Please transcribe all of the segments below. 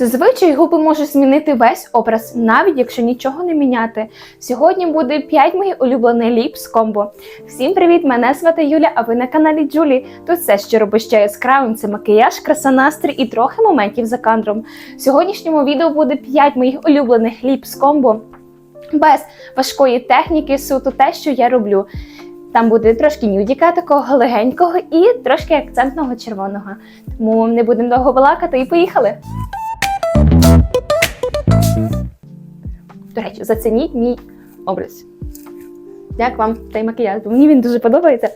Зазвичай губи можуть змінити весь образ, навіть якщо нічого не міняти. Сьогодні буде 5 моїх улюблених ліп з комбо. Всім привіт! Мене звати Юля, а ви на каналі Джулі. Тут все, що робить ще яскравим, це макіяж, краса настрій і трохи моментів за кадром. В сьогоднішньому відео буде 5 моїх улюблених ліп з комбо. Без важкої техніки, суто те, що я роблю. Там буде трошки нюдіка, такого легенького і трошки акцентного червоного. Тому не будемо довго балакати і поїхали. До речі, зацініть мій образ. Як вам цей макіяж? Мені він дуже подобається.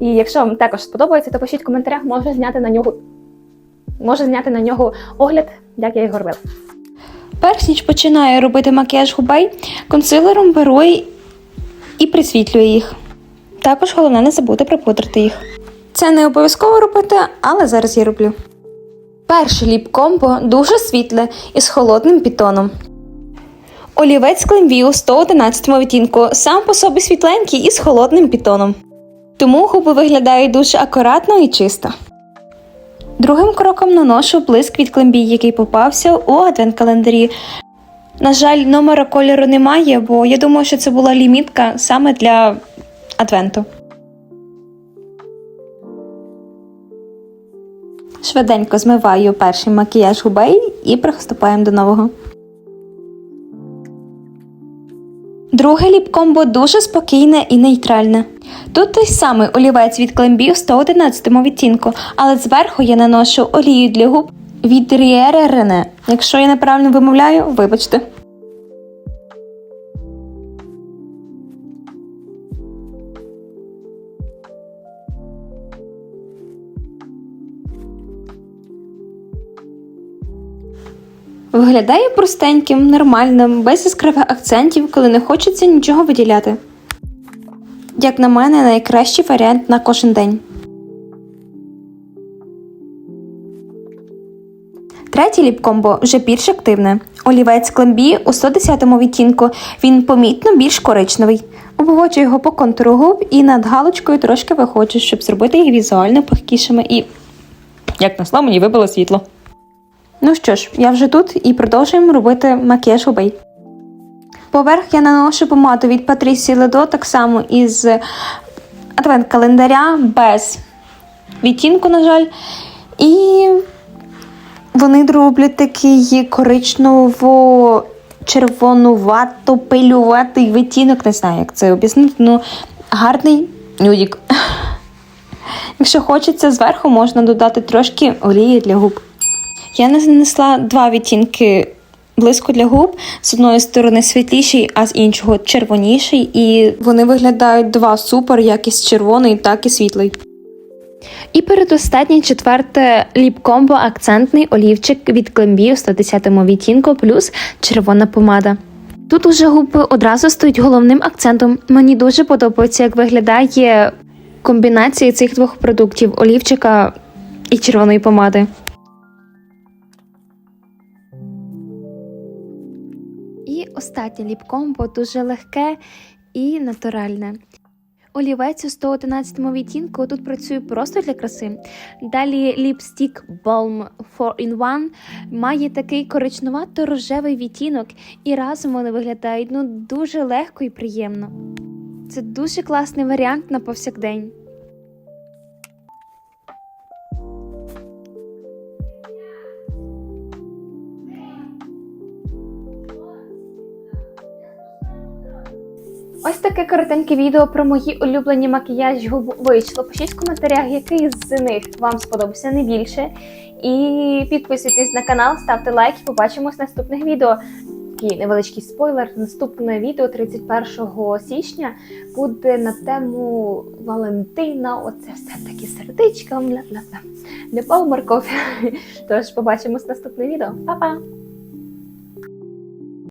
І якщо вам також сподобається, то пишіть в коментарях, можу зняти на нього, можу зняти на нього огляд, як я його робила. Перш ніж починаю робити макіяж губей, консилером беру і присвітлюю їх. Також головне не забути припудрити їх. Це не обов'язково робити, але зараз я роблю. Перше ліп комбо дуже світле і з холодним пітоном. Олівець Клемвіу 111 відтінку, сам по собі світленький і з холодним пітоном. Тому губи виглядають дуже акуратно і чисто. Другим кроком наношу блиск від клембій, який попався у адвент-календарі. На жаль, номера кольору немає, бо я думаю, що це була лімітка саме для адвенту. Швиденько змиваю перший макіяж губей і приступаємо до нового. Друге ліпкомбо дуже спокійне і нейтральне. Тут той самий олівець від Клембі в 111 відтінку, але зверху я наношу олію для губ від Riera Рене. Якщо я неправильно вимовляю, вибачте. Виглядає простеньким, нормальним, без яскравих акцентів, коли не хочеться нічого виділяти. Як на мене, найкращий варіант на кожен день. Третє ліп-комбо вже більш активне. Олівець Клембі у 110 відтінку. Він помітно більш коричневий. Обводжу його по контуру губ і над галочкою трошки виходжу, щоб зробити їх візуально пухкішими і. Як насло, мені вибило світло. Ну що ж, я вже тут і продовжуємо робити макіяж губей. Поверх я наношу помаду від Patricia Ледо так само із адвент-календаря без відтінку, на жаль. І вони роблять такий коричнево червонувато пилюватий відтінок. Не знаю, як це об'яснити, ну гарний нюдік. Якщо хочеться, зверху можна додати трошки олії для губ. Я нанесла два відтінки блиску для губ. З одної сторони світліший, а з іншого червоніший. І вони виглядають два супер, як і червоний, так і світлий. І передостатній четверте ліп-комбо акцентний олівчик від Клембі у 110 відтінку плюс червона помада. Тут уже губи одразу стають головним акцентом. Мені дуже подобається, як виглядає комбінація цих двох продуктів олівчика і червоної помади. І останнє ліп-комбо дуже легке і натуральне. Олівець у 111 відтінку тут працює просто для краси. Далі ліпстік Balm 4-in-1 має такий коричнувато-рожевий відтінок, і разом вони виглядають ну дуже легко і приємно. Це дуже класний варіант на повсякдень. Ось таке коротеньке відео про мої улюблені макіяжі губ вийшло. Пишіть в коментарях, який з них вам сподобався найбільше. І підписуйтесь на канал, ставте лайк і побачимось в наступних відео. Такий невеличкий спойлер. Наступне відео 31 січня буде на тему Валентина. Оце все такі сердечка. Не морковь. Тож побачимось в наступне відео. Па-па!